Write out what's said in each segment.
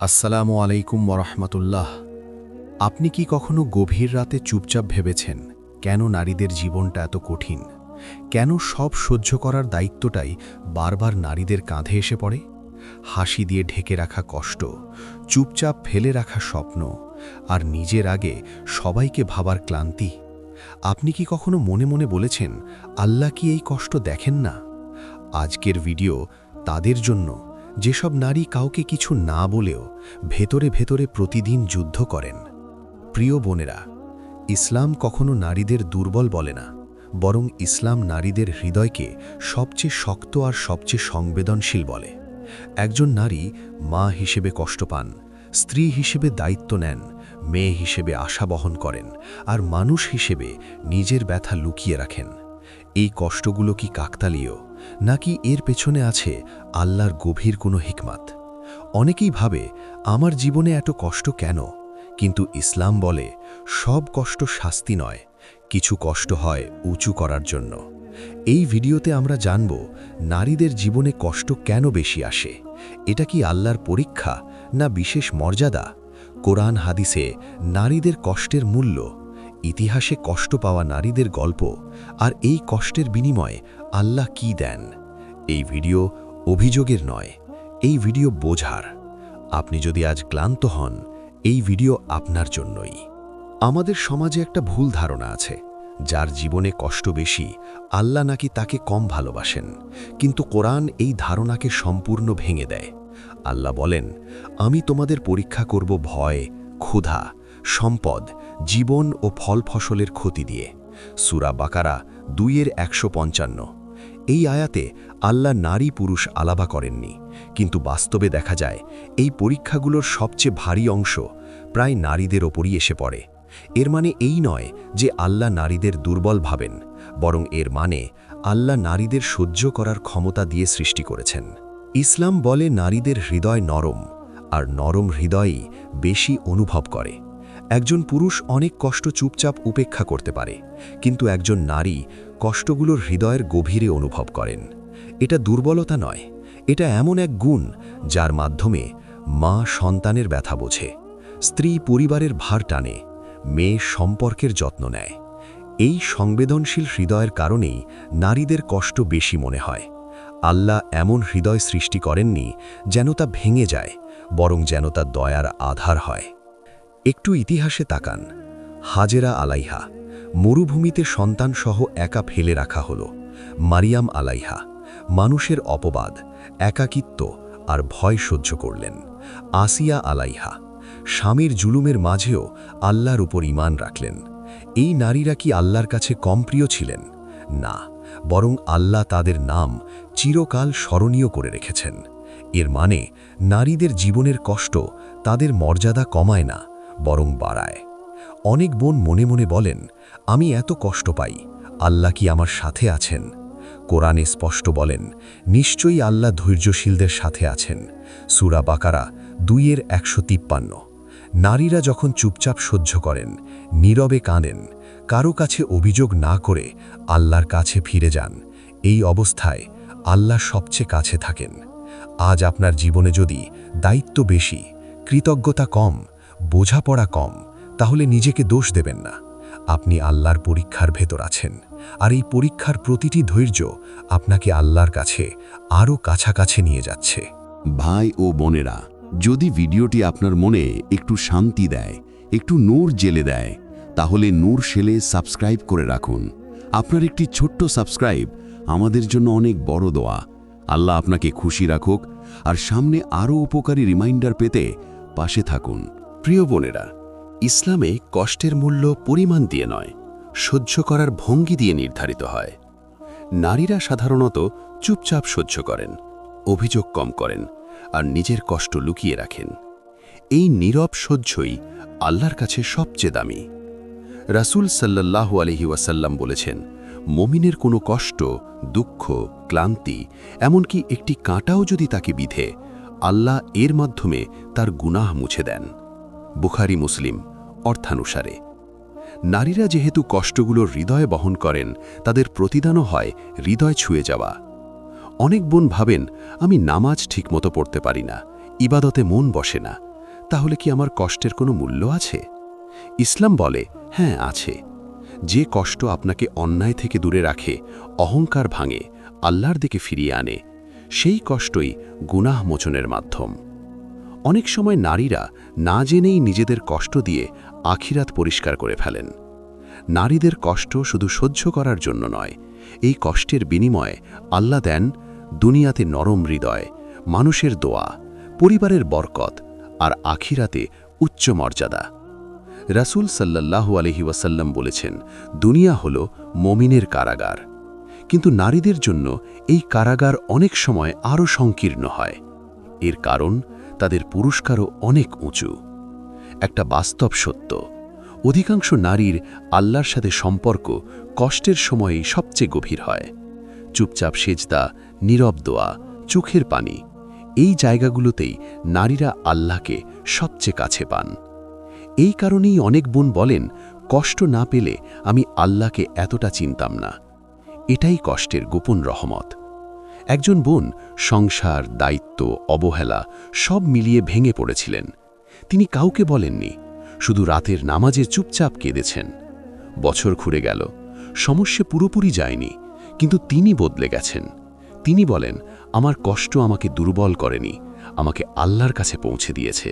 আসসালামু আলাইকুম ওরহমতুল্লাহ আপনি কি কখনো গভীর রাতে চুপচাপ ভেবেছেন, কেন নারীদের জীবনটা এত কঠিন? কেন সব সহ্য করার দায়িত্বটাই বারবার নারীদের কাঁধে এসে পড়ে? হাসি দিয়ে ঢেকে রাখা কষ্ট, চুপচাপ ফেলে রাখা স্বপ্ন, আর নিজের আগে সবাইকে ভাবার ক্লান্তি? আপনি কি কখনো মনে মনে বলেছেন, আল্লাহ কি এই কষ্ট দেখেন না? আজকের ভিডিও তাদের জন্য যেসব নারী কাউকে কিছু না বলেও ভেতরে ভেতরে প্রতিদিন যুদ্ধ করেন। প্রিয় বোনেরা, ইসলাম কখনো নারীদের দুর্বল বলে না, বরং ইসলাম নারীদের হৃদয়কে সবচেয়ে শক্ত আর সবচেয়ে সংবেদনশীল বলে। একজন নারী মা হিসেবে কষ্ট পান, স্ত্রী হিসেবে দায়িত্ব নেন, মেয়ে হিসেবে আশা বহন করেন, আর মানুষ হিসেবে নিজের ব্যথা লুকিয়ে রাখেন। এই কষ্টগুলো কি কাকতালীয়? নাকি এর পেছনে আছে আল্লাহর গভীর কোনো হিকমাত? অনেকেই ভাবে, আমার জীবনে এত কষ্ট কেন? কিন্তু ইসলাম বলে, সব কষ্ট শাস্তি নয়, কিছু কষ্ট হয় উঁচু করার জন্য। এই ভিডিওতে আমরা জানব, নারীদের জীবনে কষ্ট কেন বেশি আসে? এটা কি আল্লাহর পরীক্ষা না বিশেষ মর্যাদা? কোরআন হাদিসে নারীদের কষ্টের মূল্য ইতিহাসে কষ্ট পাওয়া নারীদের গল্প আর এই কষ্টের বিনিময়ে আল্লাহ কি দেন? এই ভিডিও অভিযোগের নয়, এই ভিডিও বোঝার। আপনি যদি আজ ক্লান্ত হন, এই ভিডিও আপনার জন্যই। আমাদের সমাজে একটা ভুল ধারণা আছে, যার জীবনে কষ্ট বেশি, আল্লাহ নাকি তাকে কম ভালোবাসেন। কিন্তু কোরআন এই ধারণাকে সম্পূর্ণ ভেঙে দেয়। আল্লাহ বলেন, আমি তোমাদের পরীক্ষা করব ভয়, ক্ষুধা, সম্পদ জীবন ও ফল ফসলের ক্ষতি দিয়ে। সুরা বাকারা দুইয়ের একশো পঞ্চান্ন। এই আয়াতে আল্লাহ নারী পুরুষ আলাবা করেননি, কিন্তু বাস্তবে দেখা যায়, এই পরীক্ষাগুলোর সবচেয়ে ভারী অংশ প্রায় নারীদের ওপরই এসে পড়ে। এর মানে এই নয় যে আল্লাহ নারীদের দুর্বল ভাবেন, বরং এর মানে আল্লাহ নারীদের সহ্য করার ক্ষমতা দিয়ে সৃষ্টি করেছেন। ইসলাম বলে নারীদের হৃদয় নরম, আর নরম হৃদয়ই বেশি অনুভব করে। একজন পুরুষ অনেক কষ্ট চুপচাপ উপেক্ষা করতে পারে, কিন্তু একজন নারী কষ্টগুলোর হৃদয়ের গভীরে অনুভব করেন। এটা দুর্বলতা নয়, এটা এমন এক গুণ যার মাধ্যমে মা সন্তানের ব্যথা বোঝে, স্ত্রী পরিবারের ভার টানে, মেয়ে সম্পর্কের যত্ন নেয়। এই সংবেদনশীল হৃদয়ের কারণেই নারীদের কষ্ট বেশি মনে হয়। আল্লাহ এমন হৃদয় সৃষ্টি করেননি যেন তা ভেঙে যায়, বরং যেন তা দয়ার আধার হয়। একটু ইতিহাসে তাকান। হাজেরা আলাইহা, মরুভূমিতে সন্তানসহ একা ফেলে রাখা হল। মারিয়াম আলাইহা, মানুষের অপবাদ, একাকিত্ব আর ভয় সহ্য করলেন। আসিয়া আলাইহা, স্বামীর জুলুমের মাঝেও আল্লাহর উপর ইমান রাখলেন। এই নারীরা কি আল্লাহর কাছে কম প্রিয় ছিলেন? না, বরং আল্লাহ তাদের নাম চিরকাল স্মরণীয় করে রেখেছেন। এর মানে নারীদের জীবনের কষ্ট তাদের মর্যাদা কমায় না বরং বাড়ায়। অনেক বোন মনে মনে বলেন, আমি এত কষ্ট পাই, আল্লাহ কি আমার সাথে আছেন? কোরআনে স্পষ্ট বলেন, নিশ্চয়ই আল্লাহ ধৈর্যশীলদের সাথে আছেন। সুরা বাকারা দুইয়ের একশো তিপ্পান্ন। নারীরা যখন চুপচাপ সহ্য করেন, নীরবে কাঁদেন, কারও কাছে অভিযোগ না করে আল্লাহর কাছে ফিরে যান, এই অবস্থায় আল্লাহ সবচেয়ে কাছে থাকেন। আজ আপনার জীবনে যদি দায়িত্ব বেশি, কৃতজ্ঞতা কম বোঝাপড়া কম, তাহলে নিজেকে দোষ দেবেন না। আপনি আল্লাহর পরীক্ষার ভেতর আছেন। আর এই পরীক্ষার প্রতিটি ধৈর্য আপনাকে আল্লাহর কাছে আরও কাছাকাছি নিয়ে যাচ্ছে। ভাই ও বোনেরা, যদি ভিডিওটি আপনার মনে একটু শান্তি দেয়, একটু নূর জেলে দেয়, তাহলে নূর সেলে সাবস্ক্রাইব করে রাখুন। আপনার একটি ছোট্ট সাবস্ক্রাইব আমাদের জন্য অনেক বড় দোয়া। আল্লাহ আপনাকে খুশি রাখুক আর সামনে আরও উপকারী রিমাইন্ডার পেতে পাশে থাকুন। প্রিয় বোনেরা, ইসলামে কষ্টের মূল্য পরিমাণ দিয়ে নয়, সহ্য করার ভঙ্গি দিয়ে নির্ধারিত হয়। নারীরা সাধারণত চুপচাপ সহ্য করেন, অভিযোগ কম করেন আর নিজের কষ্ট লুকিয়ে রাখেন। এই নীরব সহ্যই আল্লাহর কাছে সবচেয়ে দামি। রাসূল সাল্লাল্লাহু আলহি ওয়াসাল্লাম বলেছেন, মমিনের কোনো কষ্ট, দুঃখ, ক্লান্তি, এমনকি একটি কাঁটাও যদি তাকে বিধে, আল্লাহ এর মাধ্যমে তার গুনাহ মুছে দেন। বুখারি মুসলিম, অর্থানুসারে। নারীরা যেহেতু কষ্টগুলো হৃদয়ে বহন করেন, তাদের প্রতিদানও হয় হৃদয় ছুঁয়ে যাওয়া। অনেক বোন ভাবেন, আমি নামাজ ঠিকমতো পড়তে পারি না, ইবাদতে মন বসে না, তাহলে কি আমার কষ্টের কোনো মূল্য আছে? ইসলাম বলে হ্যাঁ আছে। যে কষ্ট আপনাকে অন্যায় থেকে দূরে রাখে, অহংকার ভাঙে, আল্লাহর দিকে ফিরিয়ে আনে, সেই কষ্টই গুনাহ মোচনের মাধ্যম। অনেক সময় নারীরা না জেনেই নিজেদের কষ্ট দিয়ে আখিরাত পরিষ্কার করে ফেলেন। নারীদের কষ্ট শুধু সহ্য করার জন্য নয়, এই কষ্টের বিনিময়ে আল্লাহ দেন দুনিয়াতে নরম হৃদয়, মানুষের দোয়া, পরিবারের বরকত আর আখিরাতে উচ্চ মর্যাদা। রাসূল সাল্লাল্লাহু আলহি ওয়াসাল্লাম বলেছেন, দুনিয়া হল মমিনের কারাগার। কিন্তু নারীদের জন্য এই কারাগার অনেক সময় আরও সংকীর্ণ হয়। এর কারণ তাদের পুরস্কারও অনেক উঁচু। একটা বাস্তব সত্য, অধিকাংশ নারীর আল্লাহর সাথে সম্পর্ক কষ্টের সময়েই সবচেয়ে গভীর হয়। চুপচাপ সেজদা, নীরব দোয়া, চোখের পানি, এই জায়গাগুলোতেই নারীরা আল্লাহকে সবচেয়ে কাছে পান। এই কারণেই অনেক বোন বলেন, কষ্ট না পেলে আমি আল্লাহকে এতটা চিনতাম না। এটাই কষ্টের গোপন রহমত। একজন বোন, সংসার, দায়িত্ব, অবহেলা সব মিলিয়ে ভেঙে পড়েছিলেন। তিনি কাউকে বলেননি, শুধু রাতের নামাজে চুপচাপ কেঁদেছেন। বছর ঘুরে গেল, সমস্যা পুরোপুরি যায়নি, কিন্তু তিনি বদলে গেছেন। তিনি বলেন, আমার কষ্ট আমাকে দুর্বল করেনি, আমাকে আল্লাহর কাছে পৌঁছে দিয়েছে।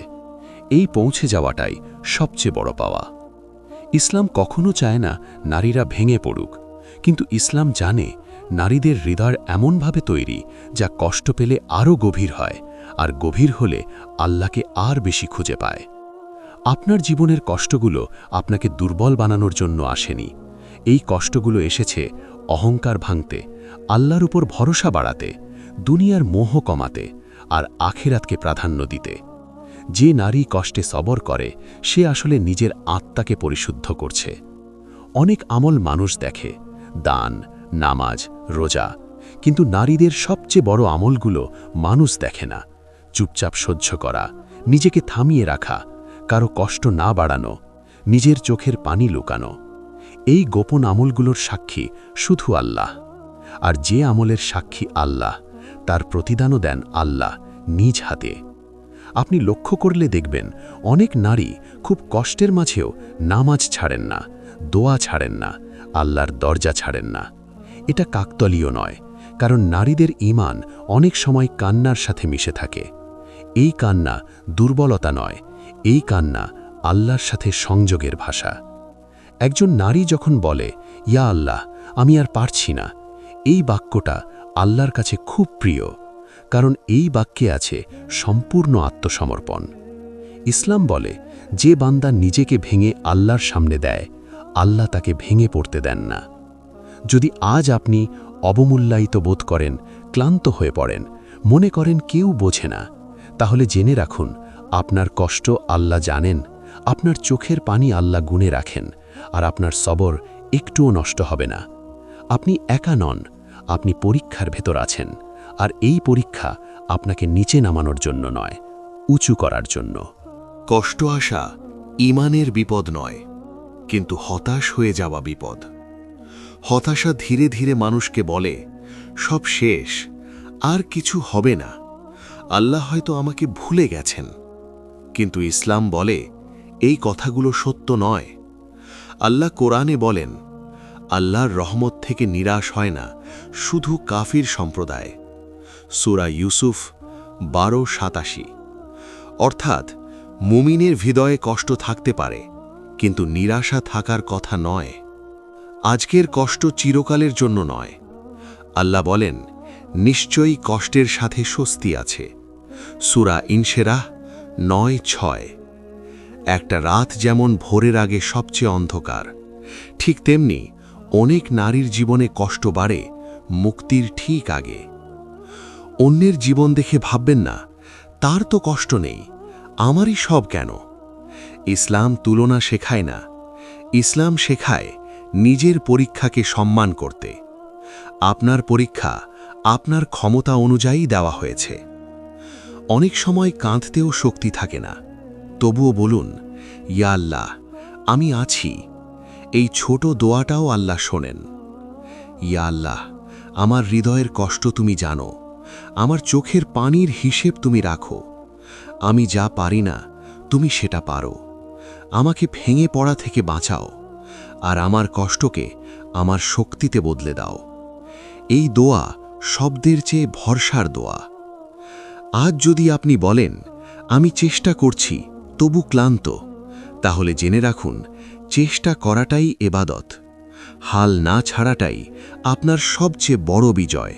এই পৌঁছে যাওয়াটাই সবচেয়ে বড় পাওয়া। ইসলাম কখনো চায় না নারীরা ভেঙে পড়ুক, কিন্তু ইসলাম জানে নারীদের হৃদয় এমনভাবে তৈরি যা কষ্ট পেলে আরও গভীর হয় আর গভীর হলে আল্লাহকে আর বেশি খুঁজে পায়। আপনার জীবনের কষ্টগুলো আপনাকে দুর্বল বানানোর জন্য আসেনি। এই কষ্টগুলো এসেছে অহংকার ভাঙতে, আল্লাহর উপর ভরসা বাড়াতে, দুনিয়ার মোহ কমাতে আর আখেরাতকে প্রাধান্য দিতে। যে নারী কষ্টে সবর করে, সে আসলে নিজের আত্মাকে পরিশুদ্ধ করছে। অনেক আমল মানুষ দেখে, দান নামাজ, রোজা। কিন্তু নারীদের সবচেয়ে বড় আমলগুলো মানুষ দেখে না। চুপচাপ সহ্য করা, নিজেকে থামিয়ে রাখা, কারও কষ্ট না বাড়ানো, নিজের চোখের পানি লুকানো। এই গোপন আমলগুলোর সাক্ষী শুধু আল্লাহ। আর যে আমলের সাক্ষী আল্লাহ, তার প্রতিদানও দেন আল্লাহ নিজ হাতে। আপনি লক্ষ্য করলে দেখবেন, অনেক নারী খুব কষ্টের মাঝেও নামাজ ছাড়েন না, দোয়া ছাড়েন না, আল্লাহর দরজা ছাড়েন না। এটা কাকতলীয় নয়, কারণ নারীদের ইমান অনেক সময় কান্নার সাথে মিশে থাকে। এই কান্না দুর্বলতা নয়, এই কান্না আল্লাহর সাথে সংযোগের ভাষা। একজন নারী যখন বলে, ইয়া আল্লাহ, আমি আর পারছি না, এই বাক্যটা আল্লাহর কাছে খুব প্রিয়, কারণ এই বাক্যে আছে সম্পূর্ণ আত্মসমর্পণ। ইসলাম বলে, যে বান্দা নিজেকে ভেঙে আল্লাহর সামনে দেয়, আল্লাহ তাকে ভেঙে পড়তে দেন না। যদি আজ আপনি অবমূল্যায়িত বোধ করেন, ক্লান্ত হয়ে পড়েন, মনে করেন কেউ বোঝে না, তাহলে জেনে রাখুন, আপনার কষ্ট আল্লাহ জানেন, আপনার চোখের পানি আল্লাহ গুনে রাখেন, আর আপনার সবর একটুও নষ্ট হবে না। আপনি একা নন, আপনি পরীক্ষার ভেতর আছেন, আর এই পরীক্ষা আপনাকে নিচে নামানোর জন্য নয়, উঁচু করার জন্য। কষ্ট আসা ইমানের বিপদ নয়, কিন্তু হতাশ হয়ে যাওয়া বিপদ। হতাশা ধীরে ধীরে মানুষকে বলে, সব শেষ, আর কিছু হবে না। আল্লাহ হয়তো আমাকে ভুলে গেছেন। কিন্তু ইসলাম বলে, এই কথাগুলো সত্য নয়। আল্লাহ কোরআনে বলেন, আল্লাহর রহমত থেকে নিরাশ হয় না, শুধু কাফির সম্প্রদায়। সুরা ইউসুফ, বারো, সাতাশি। অর্থাৎ, মুমিনের হৃদয়ে কষ্ট থাকতে পারে, কিন্তু নিরাশা থাকার কথা নয়। আজকের কষ্ট চিরকালের জন্য নয়। আল্লাহ বলেন, নিশ্চয়ই কষ্টের সাথে স্বস্তি আছে। সুরা ইনশেরাহ নয় ছয়। একটা রাত যেমন ভোরের আগে সবচেয়ে অন্ধকার, ঠিক তেমনি অনেক নারীর জীবনে কষ্ট বাড়ে মুক্তির ঠিক আগে। অন্যের জীবন দেখে ভাববেন না, তার তো কষ্ট নেই, আমারই সব কেন? ইসলাম তুলনা শেখায় না। ইসলাম শেখায় নিজের পরীক্ষাকে সম্মান করতে। আপনার পরীক্ষা আপনার ক্ষমতা অনুযায়ী দেওয়া হয়েছে। অনেক সময় কাঁদতেও শক্তি থাকে না। তবুও বলুন, ইয়া আল্লাহ, আমি আছি। এই ছোট দোয়াটাও আল্লাহ শোনেন। ইয়া আল্লাহ, আমার হৃদয়ের কষ্ট তুমি জানো। আমার চোখের পানির হিসেব তুমি রাখো। আমি যা পারি না, তুমি সেটা পারো। আমাকে ভেঙে পড়া থেকে বাঁচাও। আর আমার কষ্টকে আমার শক্তিতে বদলে দাও। এই দোয়া শব্দের চেয়ে ভরসার দোয়া। আজ যদি আপনি বলেন, আমি চেষ্টা করছি, তবু ক্লান্ত, তাহলে জেনে রাখুন, চেষ্টা করাটাই এবাদত। হাল না ছাড়াটাই আপনার সবচেয়ে বড় বিজয়।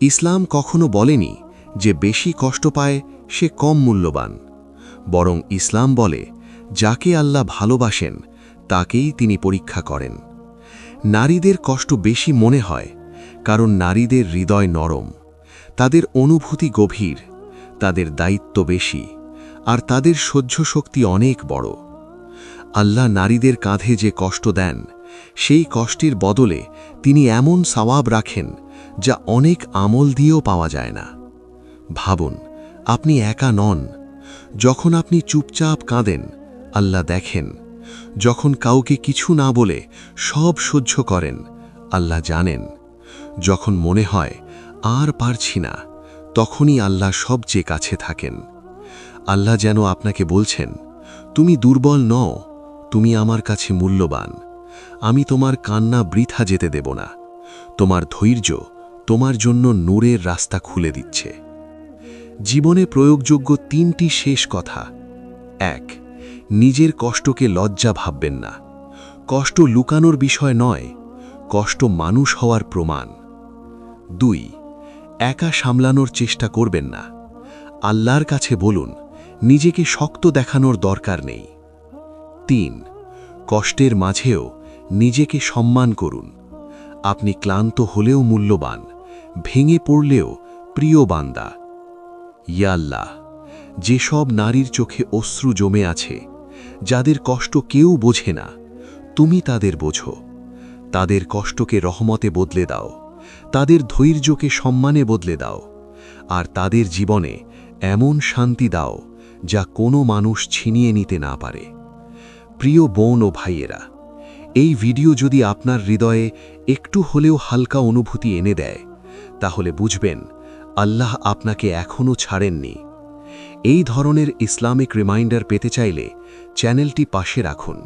ইসলাম কখনো বলেনি যে বেশি কষ্ট পায় সে কম মূল্যবান। বরং ইসলাম বলে, যাকে আল্লাহ ভালোবাসেন তাকেই তিনি পরীক্ষা করেন। নারীদের কষ্ট বেশি মনে হয়, কারণ নারীদের হৃদয় নরম। তাদের অনুভূতি গভীর, তাদের দায়িত্ব বেশি, আর তাদের সহ্য শক্তি অনেক বড়। আল্লাহ নারীদের কাঁধে যে কষ্ট দেন, সেই কষ্টের বদলে তিনি এমন সওয়াব রাখেন যা অনেক আমল দিয়েও পাওয়া যায় না। ভাবুন, আপনি একা নন। যখন আপনি চুপচাপ কাঁদেন, আল্লাহ দেখেন যখন কাউকে কিছু না বলে সব সহ্য করেন, আল্লাহ জানেন। যখন মনে হয় আর পারছি না, তখনই আল্লাহ সবচেয়ে কাছে থাকেন। আল্লাহ যেন আপনাকে বলছেন, তুমি দুর্বল নও, তুমি আমার কাছে মূল্যবান। আমি তোমার কান্না বৃথা যেতে দেব না। তোমার ধৈর্য তোমার জন্য নূরের রাস্তা খুলে দিচ্ছে। জীবনে প্রয়োগযোগ্য তিনটি শেষ কথা। এক নিজের কষ্টকে লজ্জা ভাববেন না। কষ্ট লুকানোর বিষয় নয়, কষ্ট মানুষ হওয়ার প্রমাণ। দুই, একা সামলানোর চেষ্টা করবেন না। আল্লাহর কাছে বলুন, নিজেকে শক্ত দেখানোর দরকার নেই। তিন, কষ্টের মাঝেও নিজেকে সম্মান করুন। আপনি ক্লান্ত হলেও মূল্যবান, ভেঙে পড়লেও প্রিয় বান্দা। ইয়াল্লাহ যেসব নারীর চোখে অশ্রু জমে আছে যাদের কষ্ট কেউ বোঝে না, তুমি তাদের বোঝো। তাদের কষ্টকে রহমতে বদলে দাও। তাদের ধৈর্যকে সম্মানে বদলে দাও। আর তাদের জীবনে এমন শান্তি দাও, যা কোনো মানুষ ছিনিয়ে নিতে না পারে। প্রিয় বোন ও ভাইয়েরা, এই ভিডিও যদি আপনার হৃদয়ে একটু হলেও হালকা অনুভূতি এনে দেয়, তাহলে বুঝবেন, আল্লাহ আপনাকে এখনও ছাড়েননি। এই ধরনের ইসলামিক রিমাইন্ডার পেতে চাইলে চ্যানেলটি পাশে রাখুন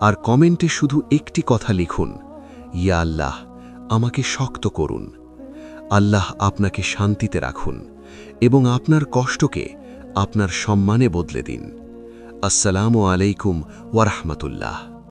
আর কমেন্টে শুধু একটি কথা লিখুন, ইয়া আল্লাহ, আমাকে শক্ত করুন। আল্লাহ আপনাকে শান্তিতে রাখুন এবং আপনার কষ্টকে আপনার সম্মানে বদলে দিন। আসসালামু আলাইকুম ওয়ারহমতুল্লাহ